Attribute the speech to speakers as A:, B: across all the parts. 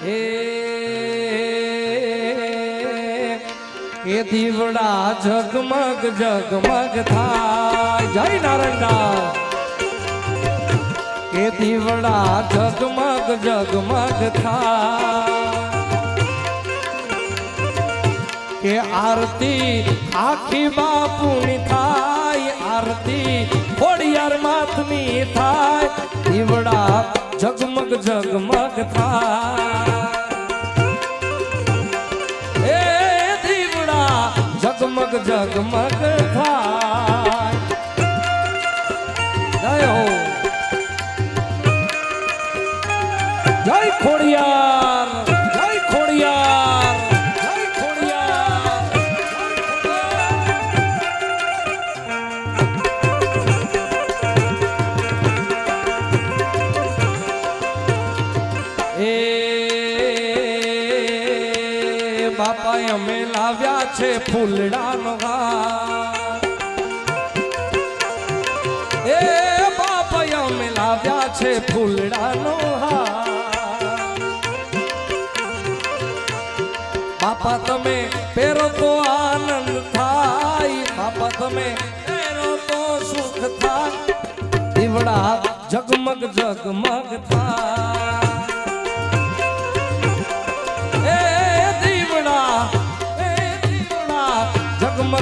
A: એ દીવડા ઝગમગ ઝગમગ થાય. જય નારાયણ એ દીવડા ઝગમગ ઝગમગ થાય. કે આરતી આખી બાપુની થાય. આરતી ખોડિયાર માથની થાય દીવડા ઝગમગ ઝગમગ થાય. એ દીવડા ઝગમગ ઝગમગ ફૂલડાનો હાર. એ બાપા અમે લાવ્યા છે ફૂલડાનો હાર. બાપા તમે પેરો તો આનંદ થાય. બાપા તમે પેરો તો સુખ થાય. દીવડા જગમગ જગમગ થાય.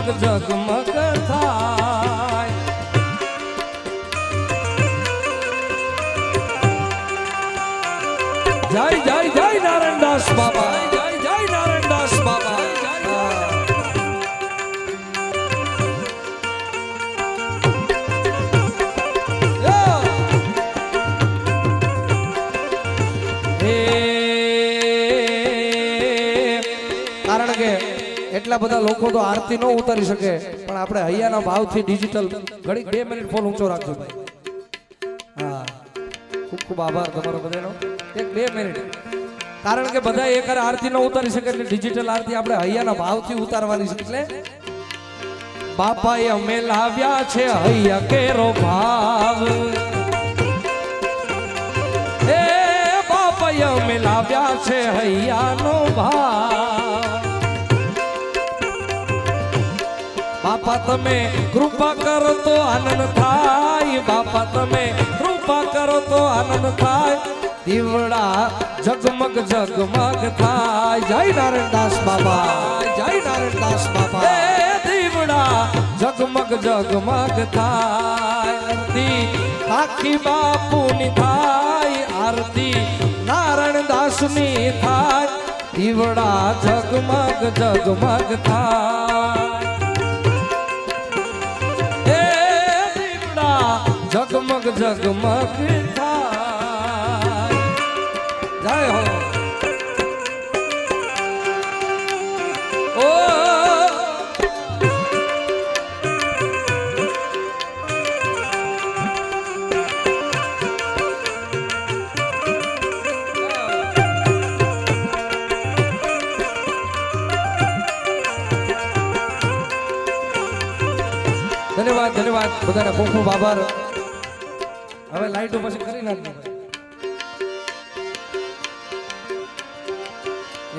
A: જગમગ જગમગ થાય. જય જય જય નારાયણદાસ બાબા એટલા બધા લોકો તો આરતી ન ઉતારી શકે, પણ આપણે હૈયાના ભાવથી ડિજિટલ ઘડી બે મિનિટ ફોન ઊંચો રાખજો ભાઈ. હા. ખૂબ ખૂબ આભાર તમારો બધાનો. એક બે મિનિટ કારણ કે બધા એક આરતી ન ઉતારી શકે એટલે ડિજિટલ આરતી આપણે હૈયાના ભાવથી ઉતારવાની છે. એટલે બાપાએ અમે લાવ્યા છે હૈયા કેરો ભાવ. એ બાપાએ અમે લાવ્યા છે હૈયાનો ભાવ. બાપા તમે કૃપા કરો તો આનંદ થાય. બાપા તમે કૃપા કરો તો આનંદ થાય. દીવડા જગમગ જગમગ થાય. જય નારાયણદાસ બાબા જય નારાયણદાસ બાબા એ દીવડા જગમગ જગમગ થાય. આરતી આખી બાપુની થાય. આરતી નારાયણદાસની થાય. દીવડા જગમગ જગમગ થાય. જગમગ જગમગ થાય. જય હો. ધન્યવાદ ધન્યવાદ. બધાને ખૂબ ખૂબ આભાર. હવે લાઈટો પછી કરી નાખજો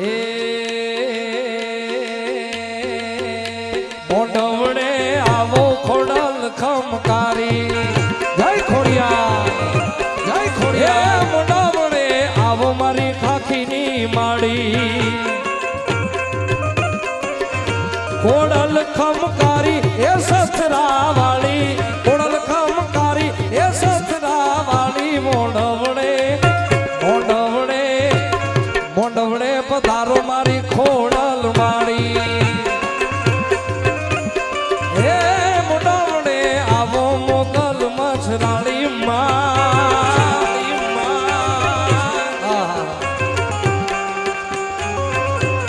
A: એ મોઢવડે આવો ખોડલ ખમકારી. જય ખોડિયા જય ખોડિયા મોઢવડે આવો મારી ખાખીની માડી ખોડલ ખમકારી, એ સસરા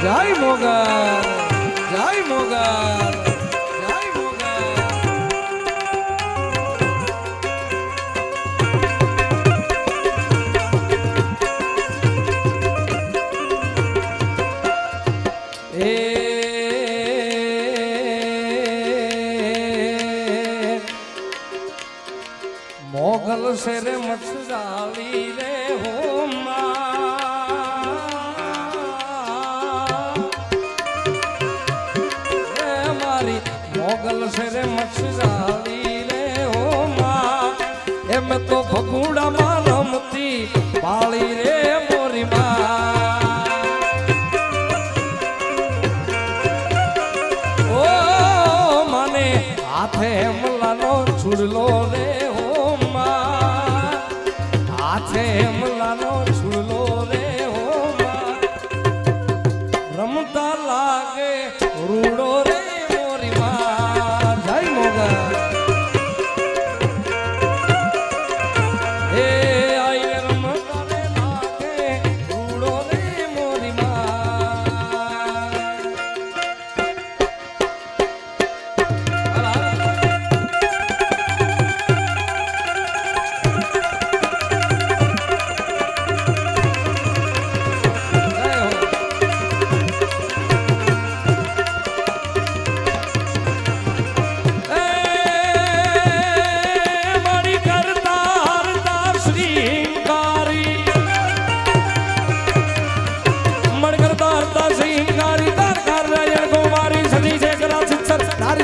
A: જય મોગલ જય મોગલ મોગલ. શેરે મછરાળી રે. પાગલ છે રે મચ્છરાવી રે ઓ માં. એમ તો ફગુડામાં રમતી પાળી રે મોરી માં. ઓ મને હાથે હમલાનો છુડલો રે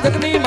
A: look at me.